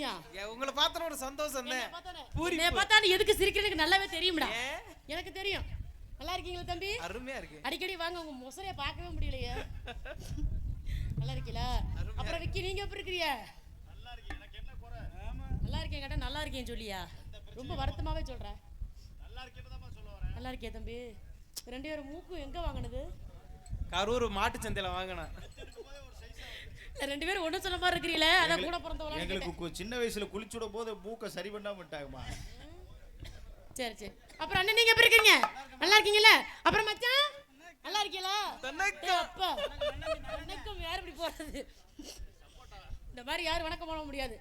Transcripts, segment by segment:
ஏ, உங்களை பார்த்தன ஒரு சந்தோஷம். என்னைய பார்த்தா எதுக்கு சிரிக்கிறேன்னு எனக்கு நல்லாவே தெரியும்டா? எனக்கு தெரியும். நல்லா இருக்கீங்களா தம்பி? அருமையா இருக்கு. அடிக்கடி வாங்க உங்க முசரைய பார்க்கவே முடியலையே. நல்லா இருக்கீங்களா? அப்புறம் விக்கி நீங்க எப்படி இருக்கிறீங்க? நல்லா இருக்கேன் கேட்டா நல்லா இருக்கேன் சொல்லியா? ரொம்ப வருத்தமாவே சொல்றேன் நல்லா இருக்கே தம்பி? ரெண்டு பேரும் மூக்கு எங்க வாங்கினது? கரூர் மாட்டு சந்தையில வாங்கினேன். ரெண்டு பேரும் ஒண்ணு சொன்ன மாதிரி இருக்கிறீங்களே? அதான் கூட பிறந்தவங்களா எங்களுக்கு சின்ன வயசுல குளிச்சுட போது மூக்க சரி பண்ணாம விட்டாங்கம்மா. சரி சரி. அப்புறம் அண்ணன் நீங்க எப்படி இருக்கீங்க? நல்லா இருக்கீங்கல்ல? அப்புறம் மச்சான்? நல்லா இருக்கீங்களா? அப்பா. வணக்கம் யார் இப்படி போறது. இந்த மாதிரி யாரும் வணக்கம் பண்ண முடியாது.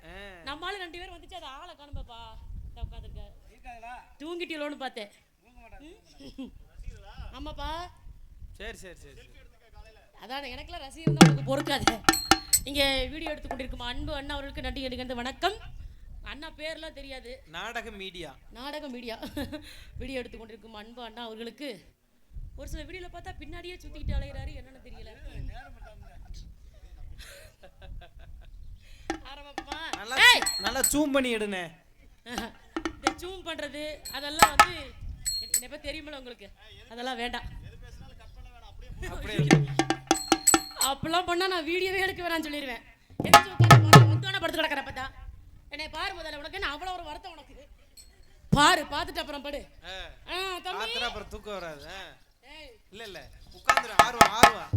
நம்மளால ரெண்டு பேரும் வந்துச்சு அது ஆளை காணும்பப்பா உட்காந்துருக்க. தூங்கிட்டீங்களோன்னு பார்த்தேன். ஆமாப்பா. சரி சரி சரி அதான் எனக்கெல்லாம் ரசிகர் தான் உங்களுக்கு பொறுக்காது. இங்கே வீடியோ எடுத்து கொண்டிருக்கும் அன்பு அண்ணா அவர்களுக்கு நன்றி எடுக்கிறது வணக்கம். அண்ணா பேர்லாம் தெரியாது. நாடக மீடியா. நாடக மீடியா. வீடியோ எடுத்து கொண்டிருக்கும் அன்பு அண்ணா அவர்களுக்கு. ஒரு சில வீடியோல பார்த்தா பின்னாடியே சுத்திக்கிட்டு அலைகிறாரு என்னன்னு தெரியல. நல்லா ஜூம் பண்ணி எடுனே. இந்த ஜூம் பண்றது அதெல்லாம் வந்து என்னை தெரியுமில்ல உங்களுக்கு. அதெல்லாம் வேண்டாம். அப்படியே அப்பெல்லாம் பண்ணா நான் வீடியோவே எடுக்க வேணாம்னு சொல்லிடுவேன் எந்திரிச்சு உட்காந்து முத்தான படுத்து கிடக்கிற பார்த்தா. என்னை பாரு முதல்ல உனக்கு என்ன அவ்வளோ ஒரு வருத்தம் உனக்கு? பாரு பார்த்துட்டு அப்புறம் படு. தம்பி. அப்புறம் தூக்கம் வராது. இல்ல இல்ல. உட்காந்துரு ஆர்வம் ஆர்வம்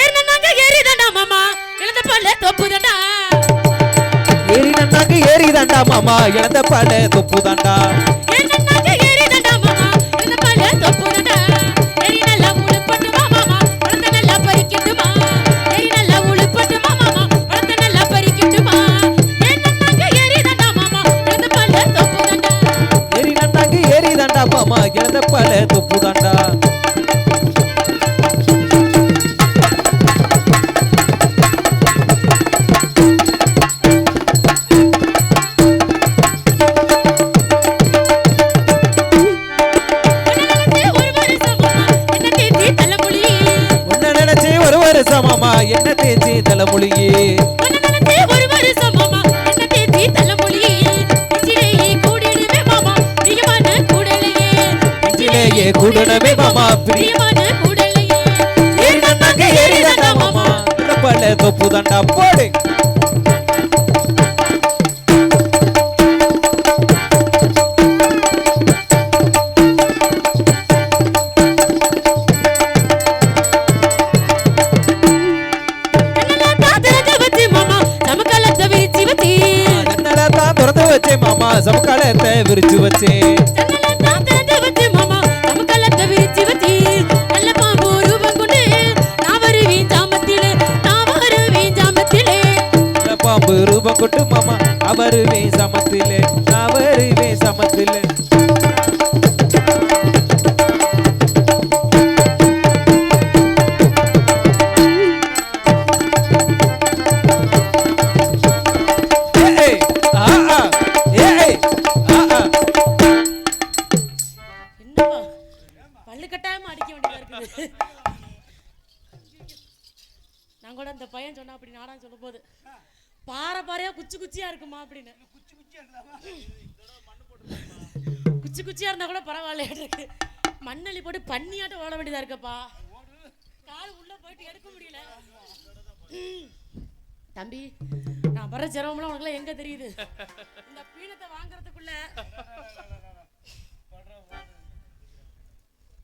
ஏறினாங்க ஏறிதாண்டா மாமா. இழந்த பல்ல தொப்புதண்டா. ஏறினாங்க ஏறிதாண்டா மாமா. இழந்த பாட தொப்பு பல்லு கட்டாயமா அடிக்க வேண்டியதா இருக்குது. நான் கூட அந்த பையன் சொன்னா அப்படி நாடா சொல்லும் போது பாறை பாறையா குச்சி குச்சியா இருக்குமா அப்படின்னு. குச்சி குச்சியா இருந்தா கூட பரவாயில்ல இருக்கு மண்ணள்ளி போட்டு பண்ணியாட்டம் ஓட வேண்டியதா இருக்கப்பா. கால் உள்ள போயிட்டு எடுக்க முடியல. தம்பி நான் வர சிரமம்லாம் உனக்குலாம் எங்க தெரியுது? இந்த பீனத்தை வாங்குறதுக்குள்ள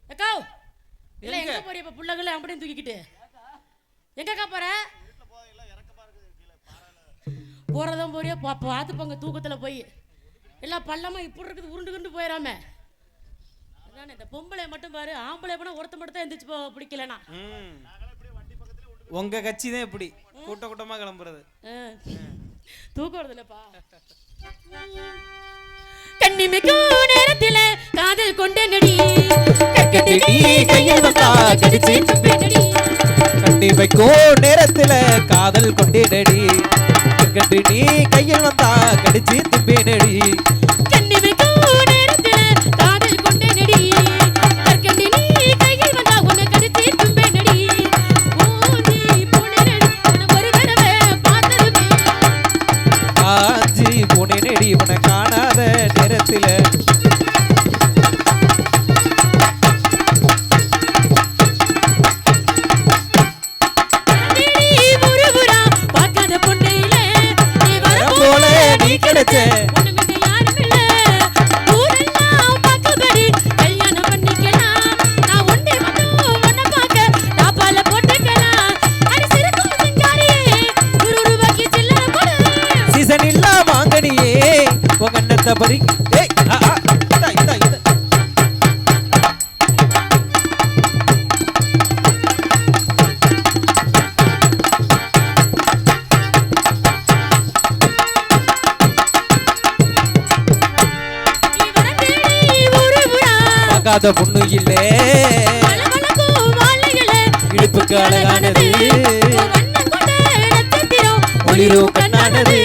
அக்கா! இல்ல எங்க? போறிய இப்ப புள்ளகளை அப்படியே தூக்கிக்கிட்டு? எங்கக்கா போற? போறதும் போறியா? பா- பார்த்து போங்க தூக்கத்துல போய். எல்லாம் பள்ளமா இப்படி இருக்குது உருண்டுகிண்டு போயிடாம அதானே இந்த பொம்பளை மட்டும் பாரு ஆம்பளை போனா ஒருத்த மட்டும் தான் எந்திரிச்சு போ பிடிக்கலனா. உங்க கட்சி தான் இப்படி. கூட்ட கூட்டமா கிளம்புறது. தூக்கம் வருதுல்லப்பா கண்ணிமிக்கோ நேரத்தில காதல் கொண்ட நடி கட்டி வைக்கோ நேரத்தில காதல் கொண்டே நடி கட்டி கையில் வந்தா கடிச்சு துப்பே மத்தபடி ஏய் இதா இதா இதா பார்க்காத பொண்ணு இல்லே. இடுப்புக்கு அழகானது. ஒளிரும் கண்ணானது.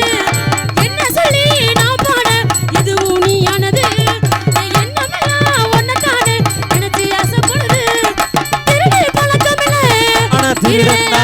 திருநா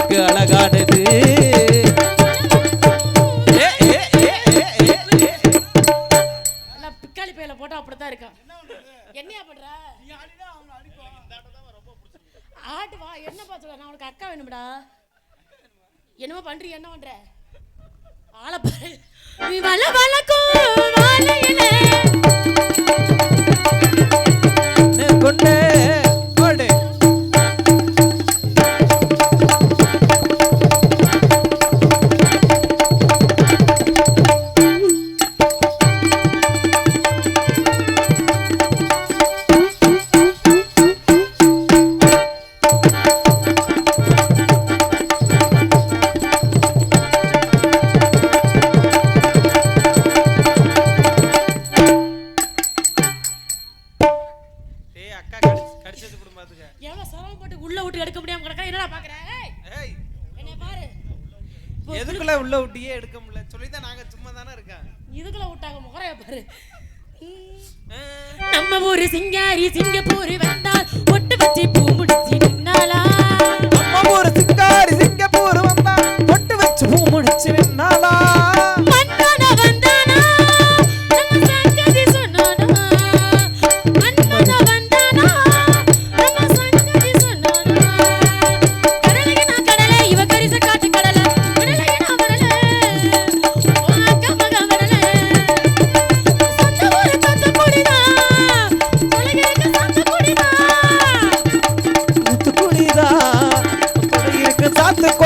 கண்ணுக்கு அழகான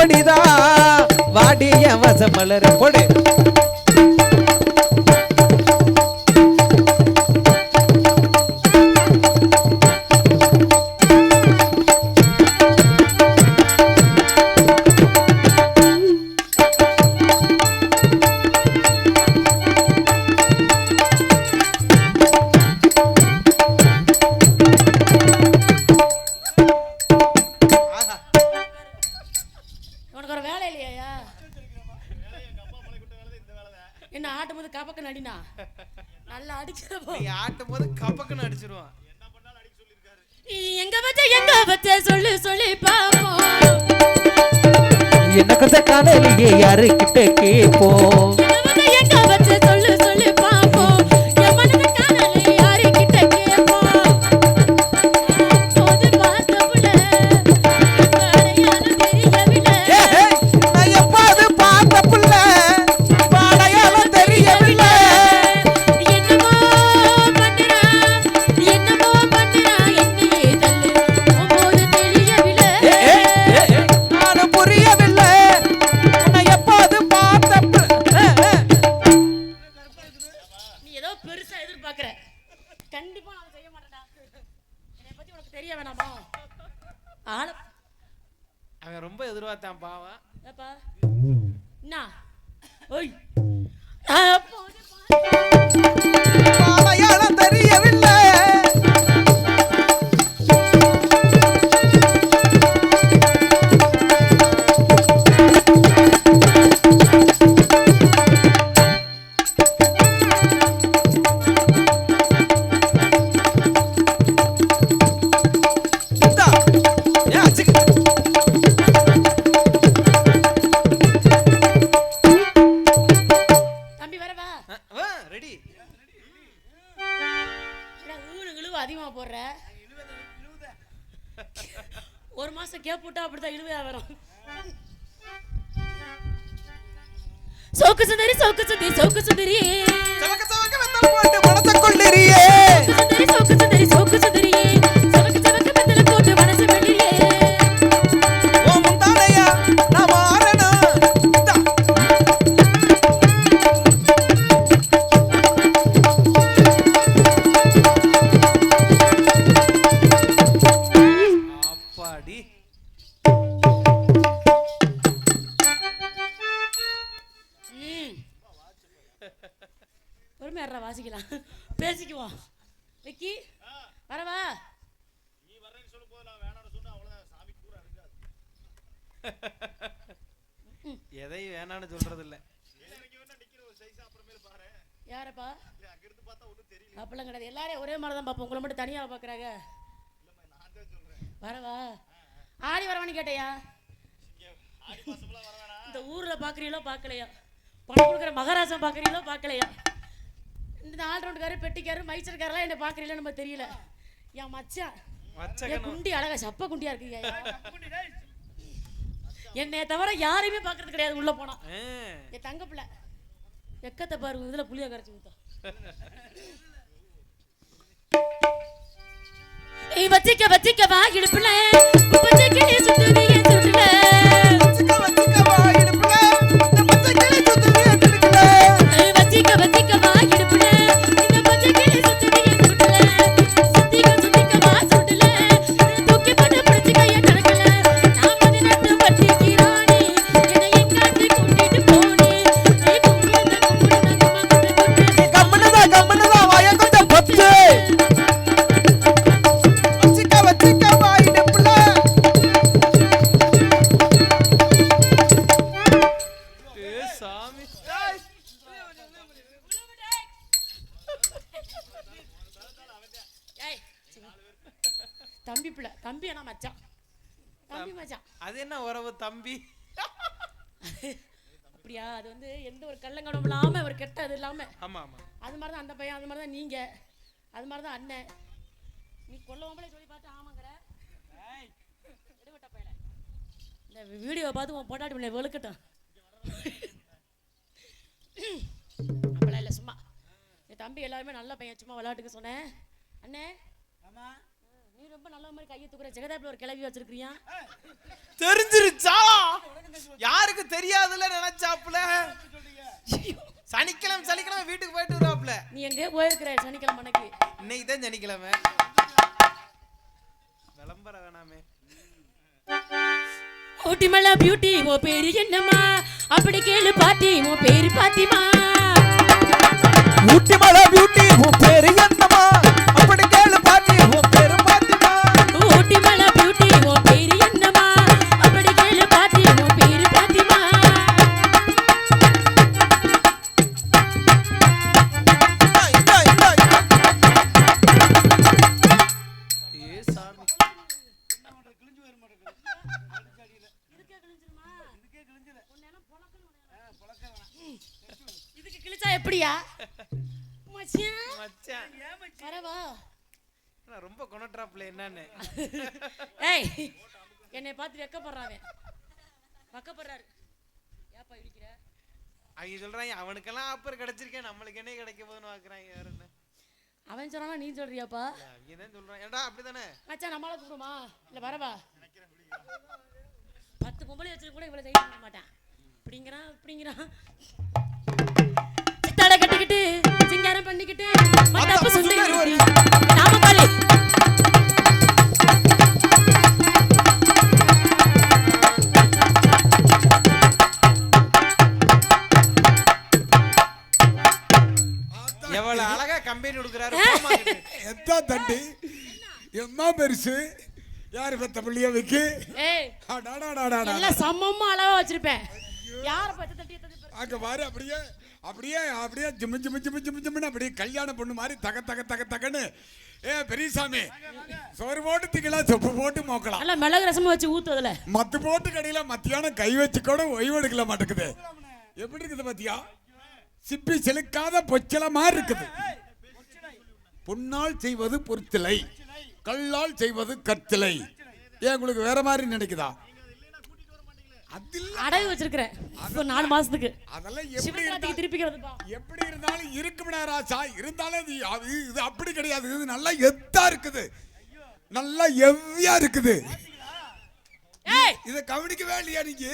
மணிதா வாடிய வச மலர் கொடு சரியே யாருக்கிட்ட கேட்போம்? பணம் கொடுக்குற மகாராஜா பார்க்குறீங்களோ பார்க்கலையா இந்த ஆல்ரவுண்டுக்காரு பெட்டிக்காரு மைச்சர்காரெல்லாம் என்ன பார்க்குறீங்களோ நம்ம தெரியல. என் மச்சான். என் குண்டி அழகா சப்ப குண்டியா இருக்கீங்க என்னைய தவிர யாரையுமே பார்க்கறது கிடையாது உள்ள போனா. என் தங்க பிள்ளை. எக்கத்தை பாரு இதுல புளிய கரைச்சி ஊத்தா. வச்சிக்க வச்சிக்க வா இடுப்புல. உப்பச்சக்கி சுத்துவிய சுட்டுல தம்பி. அப்படியா? அது வந்து எந்த ஒரு கள்ளங்கடம் இல்லாம ஒரு கெட்ட இது இல்லாம. ஆமா ஆமா. அது மாதிரி தான் அந்த பையன் அது மாதிரி தான் நீங்க. அது மாதிரி தான் அண்ணன். நீ கொல்லவங்களே சொல்லி பார்த்து ஆமாங்கிற. இந்த வீடியோவை பார்த்து உன் பொட்டாட்டி பிள்ளை வெளுக்கட்டும். அப்படிலாம் இல்லை சும்மா. என் தம்பி எல்லாருமே நல்ல பையன் சும்மா விளையாட்டுக்கு சொன்னேன். அண்ணே. ஆமா. நீ ரொம்ப நல்ல மாதிரி கையை தூக்குற ஜெகதாப்பில் ஒரு கிளவி வச்சிருக்கிறியா? தெரிஞ்சிருச்சா? யாருக்கு தெரியாதுல நினைச்சாப்புல? சனிக்கிழமை சனிக்கிழமை வீட்டுக்கு போயிட்டு வராப்புல நீ எங்கேயோ போயிருக்கிற சனிக்கிழமை அன்னைக்கு. இன்னைக்கு தான் சனிக்கிழமை. விளம்பரம் வேணாமே. ஊட்டி மலை பியூட்டி ஓ பேரு என்னம்மா? அப்படி கேளு பாட்டி உன் பேரு பாத்திமா. ஊட்டி மலை பியூட்டி உன் பேரு என்னம்மா? மச்சான். மச்சான். வரவா. நான் ரொம்ப கொணட்ராப்புல என்னன்னு. ஏய் என்னை பார்த்து வெக்கப்படுறாவே வெக்கப்படுறாரு. ஏப்பா இடிக்கிற? அவங்க சொல்றாங்க அவனுக்கெல்லாம் ஆப்பர் கிடைச்சிருக்கேன் நம்மளுக்கு என்ன கிடைக்க போகுதுன்னு பாக்குறாங்க வேற என்ன? அவன் சொன்னா நீ சொல்றியாப்பா? அவங்க தான் சொல்றான்? ஏன்டா அப்படிதானே மச்சான் நம்மளால கூப்பிடுமா இல்ல வரவா? பத்து பொம்பளை வச்சு கூட இவ்வளவு பண்ண மாட்டான். இப்படிங்கிறான் இப்படிங்கிறான். சித்தாட கட்டிக்கிட்டு சிங்க சிங்காரம் பண்ணிக்கிட்டு எவ்வளவு அழகா கம்பெனி கொடுக்குறாரு. எத்தா தண்டி எம்மா பெருசு? யாரு பெத்த பிள்ளைய வைக்கு? ஏய். அடாடாடாடாடா. எல்லாம் சமமா அளவா வச்சிருப்பேன். யார பத்தி தட்டி தட்டி. அங்க பாரு அப்படியே. அப்படியே அப்படியே ஜிம்மு ஜிம்மு ஜிம்மு ஜிம்மு ஜிம்முன்னு அப்படியே கல்யாண பொண்ணு மாதிரி தக தக தக தகன்னு. ஏ பெரியசாமி சோறு போட்டு திக்கலாம் சொப்பு போட்டு மோக்கலாம். நல்லா மிளகு ரசமா வச்சு ஊத்துதுல மத்து போட்டு கடையில மத்தியானம் கை வச்சு கூட ஓய்வு எடுக்கல மாட்டேங்குது. எப்படி இருக்குது பாத்தியா? சிப்பி செலுக்காத பொச்சல மாதிரி இருக்குது. பொன்னால் செய்வது பொருத்திலை கல்லால் செய்வது கற்சிலை. ஏன் உங்களுக்கு வேற மாதிரி நினைக்குதா? அடகு வச்சிருக்கிறேன். இப்போ நாலு மாசத்துக்கு. அதெல்லாம் எப்படி இருந்தா- சிவராத்திரிக்கு திருப்பிக்கிறதுப்பா. எப்படி இருந்தாலும் இருக்கும்டா ராசா இருந்தாலும் அது இது அப்படி கிடையாது. இது நல்லா எத்தா இருக்குது. நல்லா எவ்வியா இருக்குது. இதை கவனிக்கவே இல்லையா நீங்க?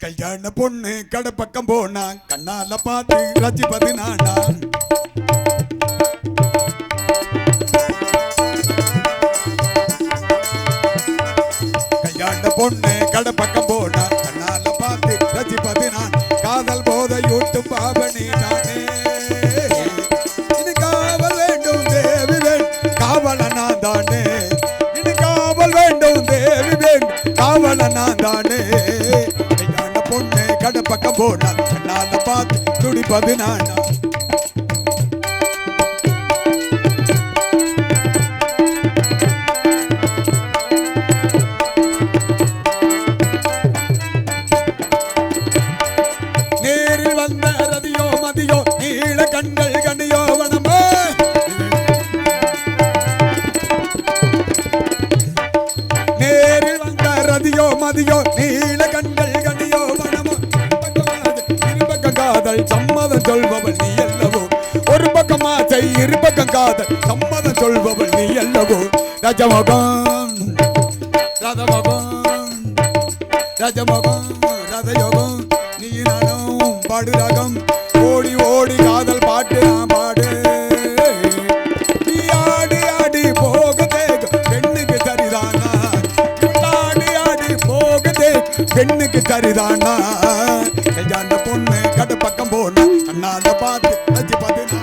கல்யாண பொண்ணு கடை பக்கம் போனா கண்ணால பார்த்து ரசிப்பது நானா பொண்ணு கடை பக்கம் போனா கண்ணால பார்த்து ரசிப்பது நான் காதல் போதையூட்டும் பாவனி நானே. இது காவல் வேண்டும் தேவி வேண் காவல நான் தானே. இது காவல் வேண்டும் தேவி வேண் காவல நான் தானே பொண்ணு கடை பக்கம் போனா கண்ணால பார்த்து துடிப்பது நானா வந்த ரதியோ மதியோ நீள கண்கள் கண்டியோ வனமா நேரில் வந்த ரதியோ மதியோ நீள கண்கள் கண்டியோ வனமோ காதல் சம்மதம் சொல்பவள் நீ அல்லவோ. ஒரு பக்கம் ஆசை இரு பக்கம் காதல் சம்மதம் சொல்பவள் நீ அல்லவோ. ரஜமகம் ரதமகம் ரஜமகம். பாடு ரகம். ஓடி ஓடி காதல் பாட்டு நான் பாடு. ஆடி ஆடி போகுதே பெண்ணுக்கு சரிதானா? ஆடி ஆடி போகுதே பெண்ணுக்கு சரிதானா? கல்யாண பொண்ணு கடு பக்கம் போன அண்ணாத பார்த்து ரஜி பார்த்து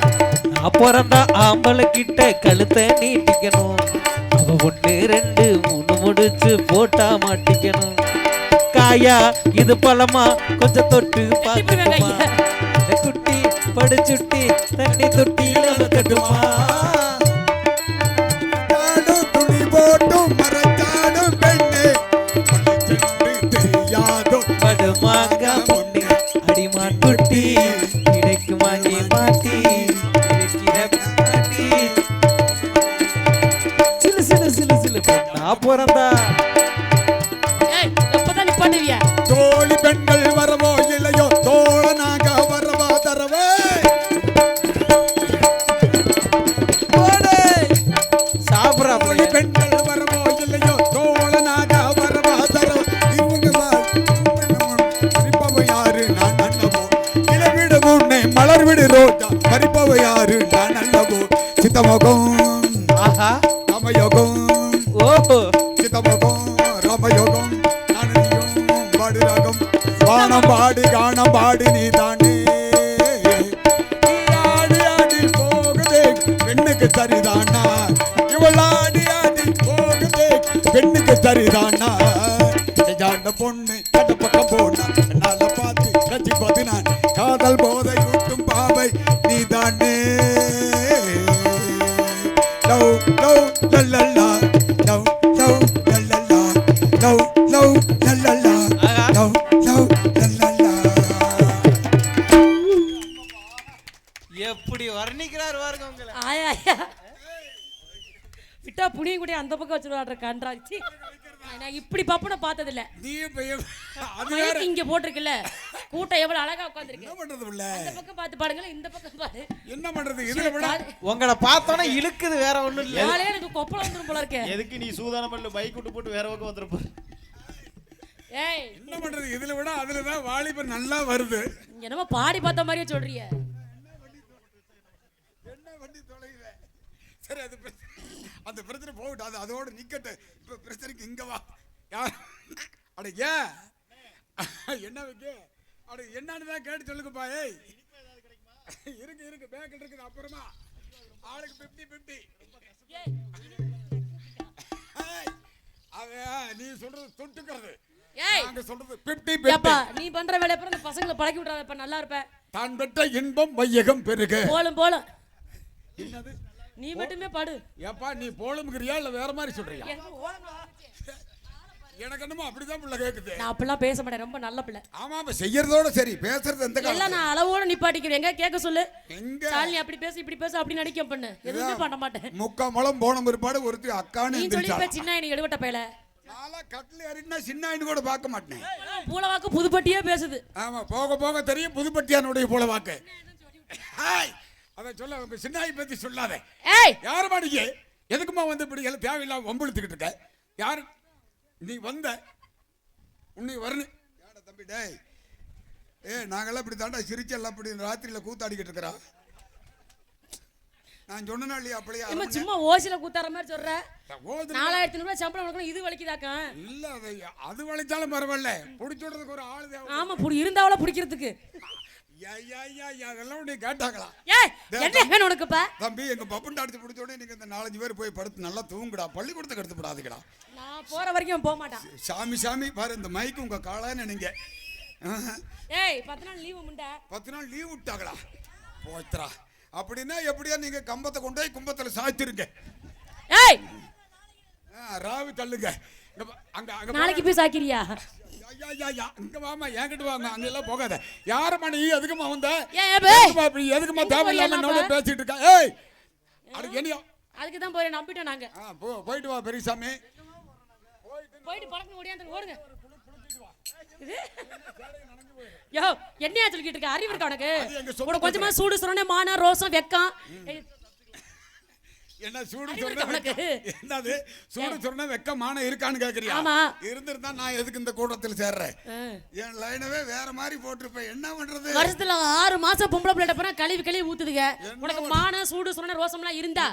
நான் பிறந்தா ஆம்பளை கிட்ட கழுத்தை நீட்டிக்கணும். அவ ஒண்ணு ரெண்டு மூணு முடிச்சு போட்டா மாட்டிக்கணும். காயா இது பழமா? கொஞ்சம் தொட்டு இந்த குட்டி படுச்சுட்டி தண்ணி தொட்டியில கட்டுமா? சித்தமகம். ஆஹா. ராமயோகம் ஓஹோ சித்தமகம் ராமயோகம் பாடு ராகம் வானம் பாடி காணம் பாடி நீ தானே ஆடி ஆடி போகுதே பெண்ணுக்கு சரிதானா இவள் ஆடி ஆடி போகுதே பெண்ணுக்கு சரிதானா எப்படி வர்ணிக்கிறார் பாருங்க உங்களை. ஆயா ஆயா. விட்டா புனியும் கூட அந்த பக்கம் வச்சிருவாடுற கன்றாச்சி. நான் இப்படி பப்பனை பார்த்ததில்ல. நீ அது இங்க போட்டிருக்குல்ல. கூட்டம் எவ்வளவு அழகா உட்காந்துருக்கு என்ன பண்றது உள்ள? இந்த பக்கம் பார்த்து பாடுங்களேன் இந்த பக்கம் பாரு. என்ன பண்றது? இதுல விட உங்களை பார்த்தோன்னே இழுக்குது வேற ஒண்ணும் இல்ல. காலையில எனக்கு கொப்பளம் வந்துரும் போல இருக்கே. எதுக்கு நீ சூதானம் பண்ணல பைக் விட்டு போட்டு வேற பக்கம் வந்துருப்ப? ஏய். என்ன பண்றது? இதுல விட அதுல தான் வாலிபர் நல்லா வருது. இங்க என்னமோ பாடி பார்த்த மாதிரியே சொல்றிய சரி அது அந்த பிரச்சனை போகட்டும். அது அதோட நிக்கட்டும் இப்ப பிரச்சனைக்கு இங்க வா. யார்? அட ஏன் என்ன வைக்க? அட என்னன்னு தான் கேட்டு சொல்லுங்கப்பா. ஏய். இருக்கு இருக்கு. பேக்கெட் இருக்குது. அப்புறமா. ஆளுக்கு பிப்டி பிப்டி அவன் நீ சொல்றது தொட்டுக்கிறது. நாங்க சொல்றது பிப்டி ஏப்பா பிப்டி நீ பண்ற வேலைய அப்புறம் இந்த பசங்களை பழக்கி விட்றாதப்பா நல்லா இருப்ப தான் பெற்ற இன்பம் வையகம் பெருக. போலும் போலும். என்னது? நீ மட்டுமே பாடு. ஏப்பா நீ போலும்ங்கிறியா இல்ல வேற மாதிரி சொல்றியா? எனக்கு என்னமோ அப்படிதான் பிள்ளை கேக்குது. நான் அப்படிலாம் பேச மாட்டேன் ரொம்ப நல்ல பிள்ளை. ஆமா ஆமா செய்யறதோட சரி பேசுறது எந்த எல்லாம் நான் அளவோட நிப்பாட்டிக்கிறேன். எங்க கேட்க சொல்லு? எங்க? சாலினி அப்படி பேசு இப்படி பேசு அப்படி நடிக்க பண்ணு. எதுவுமே பண்ண மாட்டேன். முக்கா முளம் போன பிற்பாடு ஒருத்தி அக்கான்னு நீ சொல்லி. போய் சின்ன நீ எடுவட்ட பையல. நாளா கட்டில் ஏறினா சின்ன கூட பார்க்க மாட்டேன். பூலவாக்கு புதுப்பட்டியே பேசுது. ஆமா போக போக தெரியும் புதுப்பட்டியானுடைய போல வாக்கு ஹாய்! அதை சொல்ல உங்க சின்னாய் பத்தி சொல்லாத. ஏய்! யாருமா நீங்க எதுக்குமா வந்து இப்படி எல்லாம் தேவையில்லாம வம்புழுத்துக்கிட்டு இருக்க? யாரு? நீ வந்த. உன்னை வரணும் ஏடா தம்பி டேய். ஏ நாங்கெல்லாம் இப்படி தாண்டா சிரிச்செல்லாம் இப்படி ராத்திரியில கூத்தாடிக்கிட்டு இருக்கிறோம் நான் சொன்னா இல்லையா அப்படியே இம்மா சும்மா ஓசில கூத்தார மாதிரி சொல்ற? நாலாயிரத்தி ரூபாய் சம்பளம் கொடுக்கணும் இது வலிக்குதாக்கா? இல்ல அது அது வளைச்சாலும் பரவாயில்ல. புடிச்சு விடுறதுக்கு ஒரு ஆள் தேவை ஆமா புடி இருந்தாவள பிடிக்கிறதுக்கு. அதெல்லாம் உன்னை கேட்டாங்களா? ஏய் என்ன வேணும் தம்பி எங்க பப்புண்டு அடிச்சு பிடிச்ச உடனே நீங்க இந்த நாலஞ்சு பேர் போய் படுத்து நல்லா தூங்குடா. பள்ளிக்கூடத்துக்கு எடுத்து விடாதுக்கடா நான் போற வரைக்கும் போக மாட்டான். சாமி சாமி பாரு இந்த மைக்கு உங்க காலான்னு நீங்க. ஏய் பத்து நாள் லீவு முண்டை பத்து நாள் லீவ் விட்டாங்களா? போய்த்தரா அப்படின்னா எப்படியா நீங்க கம்பத்தை கொண்டு போய் கும்பத்துல சாய்ச்சிருங்க ஏய்! ராவி தள்ளுங்க. அங்க அங்க நாளைக்கு போய் சாக்கிரியா ஐயா, ஐயா, ஐயா, இங்க வாமா என்கிட்ட வாங்க அங்க எல்லாம் போகாத. யாரம்மா நீ? எதுக்குமா வந்த? எதுக்குமா இப்படி? எதுக்குமா தேவையில்லாம என்னோட பேசிட்டு இருக்கா? ஏய் அதுக்கு என்னையா. அதுக்கு தான் போய் நம்பிட்டோம் நாங்க. போயிட்டு வா பெரியசாமி. போயிட்டு பழக்கம் ஓடியாந்து ஓடுங்க? யோ என்னையா சொல்லிக்கிட்டு இருக்க? அறிவு இருக்கா உனக்கு? கொஞ்சமா சூடு சொன்னே மான ரோசம் வெக்கம். என்ன சூடு சொன்னா? என்னது? சூடு சொன்னா வெக்கமான இருக்கான்னு கேக்குறியா. இருந்திருந்தா நான் எதுக்கு இந்த கூட்டத்தில் சேர்றேன். என் லைனவே வேற மாதிரி போட்டிருப்பேன். என்ன பண்றது? வருஷத்துல ஆறு மாசம் பொம்பளை பிள்ளை போனா கழுவி கழுவி ஊத்துதுங்க. உனக்கு மான சூடு சொன்ன ரோசம்லாம் இருந்தா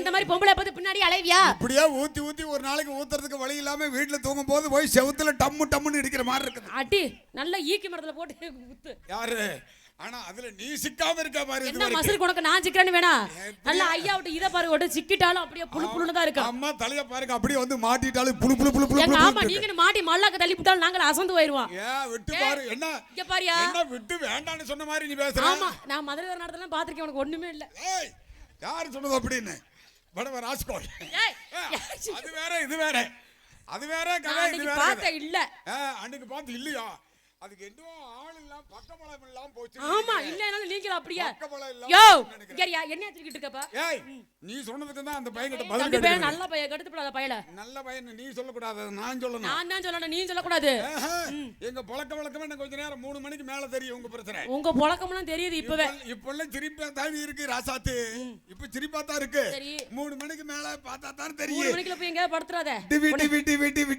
இந்த மாதிரி பொம்பளை பார்த்து பின்னாடி அலைவியா? இப்படியே ஊத்தி ஊத்தி ஒரு நாளைக்கு ஊத்துறதுக்கு வழி இல்லாம வீட்டுல தூங்கும் போது போய் செவுத்துல டம்மு டம்முன்னு இடிக்கிற மாதிரி இருக்குது. அடி நல்ல ஈக்கி மரத்துல போட்டு ஊத்து. யாரு? ஆனா அதுல நீ சிக்காம இருக்க இது என்ன. மசில் உனக்கு நான் சிக்கிறேன்னு வேணா? நல்ல ஐயா விட்டு இதை பாரு விட்டு சிக்கிட்டாலும் அப்படியே புழு புழுன்னு தான் இருக்கும் அம்மா தலைய பாருங்க அப்படியே வந்து மாட்டிட்டாலும் புளு புளு எங்க புளு ஆமா நீங்க மாட்டி மல்லாக்க தள்ளி விட்டாலும் நாங்கள் அசந்து போயிருவோம். ஏன் விட்டு பாரு என்ன இங்க பாரியா? என்ன விட்டு வேண்டாம்னு சொன்ன மாதிரி நீ பேசுற? ஆமா நான் மதுரை வர நடத்தலாம் பாத்திருக்கேன் உனக்கு ஒண்ணுமே இல்ல. ஏய் யார் சொன்னது அப்படின்னு? படவ ராஜ்கோட் ஏய், அது வேற இது வேற. அது வேற கதை இது வேற கதை. பார்த்தேன் இல்ல. அன்னைக்கு பார்த்து இல்லையா? அதுக்கு என்னவோ ஆமா இல்லனாலும் நீங்களும் அப்படியா. யோ. இங்கறியா என்ன வச்சுக்கிட்டு இருக்கப்பா ஏய் நீ சொன்னதுக்கு தான் அந்த பையன் கிட்ட பதில். நல்ல பையன் கெடுத்துப்படாத பையல நல்ல பையன் நீ சொல்லக்கூடாது அதை நான் சொல்லணும். நான் தான் சொல்லணும் நீ ஆஹா, எங்க பழக்க வழக்கமே எனக்கு கொஞ்ச நேரம் மூணு மணிக்கு மேல தெரியும் உங்க பிரச்சனை. உங்க புழக்கம்லாம் தெரியுது இப்பவே. இப்ப- இப்பெல்லாம் சிரிப்பா தான் இருக்கு ராசாத்து. இப்ப சிரிப்பா தான் இருக்கு. சரி. மூணு மணிக்கு மேல பார்த்தா தான் தெரியும். மணிக்குள்ள போய் எங்க படுத்துறாத. TV TV TV TV.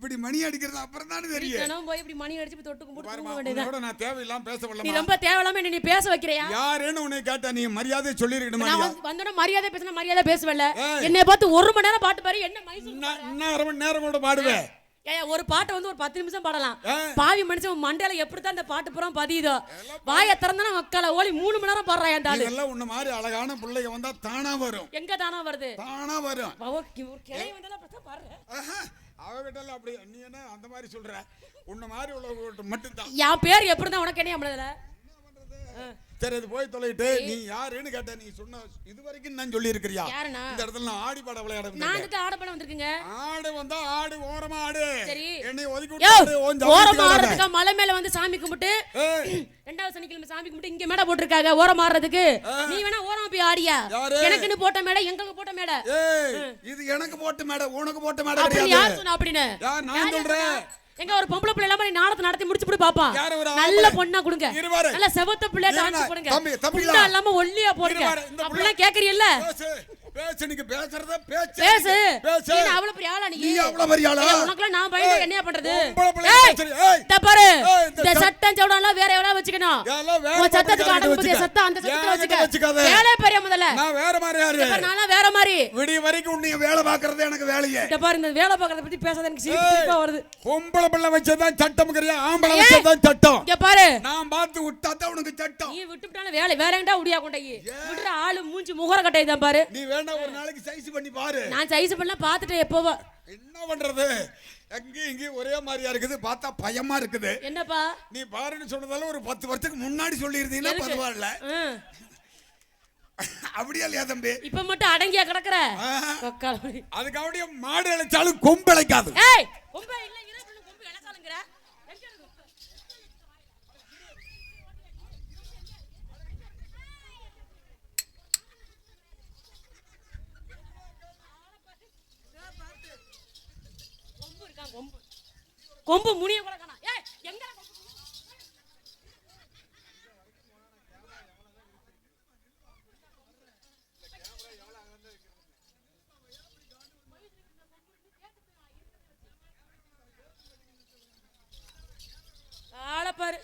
இப்படி மணி அடிக்கிறது அப்புறம் தானே தெரியும். தினம் போய் இப்படி மணி அடிச்சு தொட்டு கும்பிட்டு தூங்க உன்னோட நான் தேவையில்லாம பேச நீ ரொம்ப தேவையில்லாம என்ன நீ பேச வைக்கிறியா? யாருன்னு உன்னை கேட்டா நீ மரியாதை சொல்லிருக்கணுமா நான் இல்லையா? வந்து வந்தோட மரியாதை பேசினா மரியாதை பேசுவல்ல. என்னை பார்த்து ஒரு மணி நேரம் பாட்டு பாரு என்ன மைசூர் இன்னும் அரை மணி நேரம் கூட பாடுவேன். ஏய் ஒரு பாட்டை வந்து ஒரு பத்து நிமிஷம் பாடலாம். பாவி மனுஷன் மண்டையில எப்படித்தான் இந்த பாட்டு பூரா பதியுதோ? வாயை திறந்தான மக்களை ஓலி மூணு மணி நேரம் பாடுறா அந்த ஆளு இதெல்லாம் உன்ன மாதிரி அழகான பிள்ளைங்க வந்தா தானா வரும். எங்க தானா வருது? தானா வரும். கிளை வந்தாலும் அப்படித்தான் பாடுற ஆஹா, அவகிட்ட எல்லாம் அப்படி நீ என்ன அந்த மாதிரி சொல்ற? உன்ன மாதிரி உள்ளவங்க மட்டும்தான். என் பேர் எப்படிதான் உனக்கு என்ன நம்மளதுல சரி அது போய் தொலைட்டு நீ யாருன்னு கேட்ட நீ சொன்ன இது வரைக்கும் நான் சொல்லி இருக்கிறியா? இந்த இடத்துல நான் ஆடி பாட விளையாட நான் வந்திருக்கேன். வந்துட்டு ஆடப்படம் வந்திருக்குங்க. ஆடு வந்தா ஆடு ஓரமா ஆடு. சரி. என்னை ஒதுக்கி விட்டு ஆடு, ஓரம். ஆடுறதுக்கா மலை மேல வந்து சாமி கும்பிட்டு ரெண்டாவது சனிக்கிழமை சாமி கும்பிட்டு இங்க மேடை போட்டிருக்காங்க ஓரம் ஆடுறதுக்கு. நீ வேணா ஓரம் போய் ஆடியா? எனக்குன்னு போட்ட மேடை எங்களுக்கு மேடை. இது எனக்கு போட்ட மேடை உனக்கு போட்ட மேடை அப்படின்னு யார் சொன்னா அப்படின்னு? நான் சொல்றேன். எங்க ஒரு பொம்பளை பிள்ளை இல்லாம நீ நாடத்தை நடத்தி முடிச்சு போட்டு பாப்பான் ஒரு நல்ல? பொண்ணா கொடுங்க. நல்ல செவத்த இருங்க. டான்ஸ் தம்பி. புண்டா இல்லாம ஒல்லியா போடுங்க. அப்படிலாம் கேக்குறீல்ல? பேசு நீங்க பேசுறத பேச்சு பேசு. பேசு. நீ அவ்வளவு பெரிய ஆளா நீ? நீ அவ்வளவு பெரிய ஆளா? ஏய், உனக்கெல்லாம் நான் பயந்து என்னையா பண்றது? ஏய், இந்த சட்டம் வேற எவ்வளவு வச்சுக்கணும்? உன் சத்தத்துக்கு. சத்தம் அந்த சத்தத்துல வச்சுக்க. வேலை பெரிய முதல்ல. நான் வேற மாதிரி யாரு? இப்ப நான்லாம் வேற மாதிரி. விடிய வரைக்கும் வேலை பாக்குறது எனக்கு வேலையே. பாரு இந்த வேலை பார்க்கறத பத்தி பேசாத எனக்கு சிரிப்பு வருது. பொம்பளை பிள்ளை வச்சதான் சட்டம் ஆம்பளை. வச்சதான் சட்டம். இங்க பாரு. நான் பார்த்து விட்டா தான் உனக்கு சட்டம். நீ விட்டுட்டாலும் வேலை வேற எங்கடா உடியா கொண்டாயி? விடுற ஆளு மூஞ்சி முகர கட்டை தான் பாரு. நீ வேணா ஒரு நாளைக்கு சைஸ் பண்ணி பாரு. நான் சைஸ் பண்ணலாம் பாத்துட்டு எப்போவோ. என்ன பண்றது? அங்கேயும் இங்கேயும் ஒரே மாதிரியா இருக்குது. பார்த்தா பயமா இருக்குது. என்னப்பா? நீ பாருன்னு சொன்னதால ஒரு பத்து வருஷத்துக்கு முன்னாடி சொல்லியிருந்தீங்கன்னா? பரவாயில்ல. அப்படியா இல்லையா தம்பி? இப்ப மட்டும் அடங்கியா கிடக்குற. கொக்காலி. அதுக்காவடியே மாடு அழைச்சாலும் கொம்பு அழைக்காது ஏய் கொம்பு இல்ல இரு பண்ணு கொம்பு இளக்காலங்கற கொம்பு முனிய கூட காணா. ஏய் எங்க ஆளை பாரு.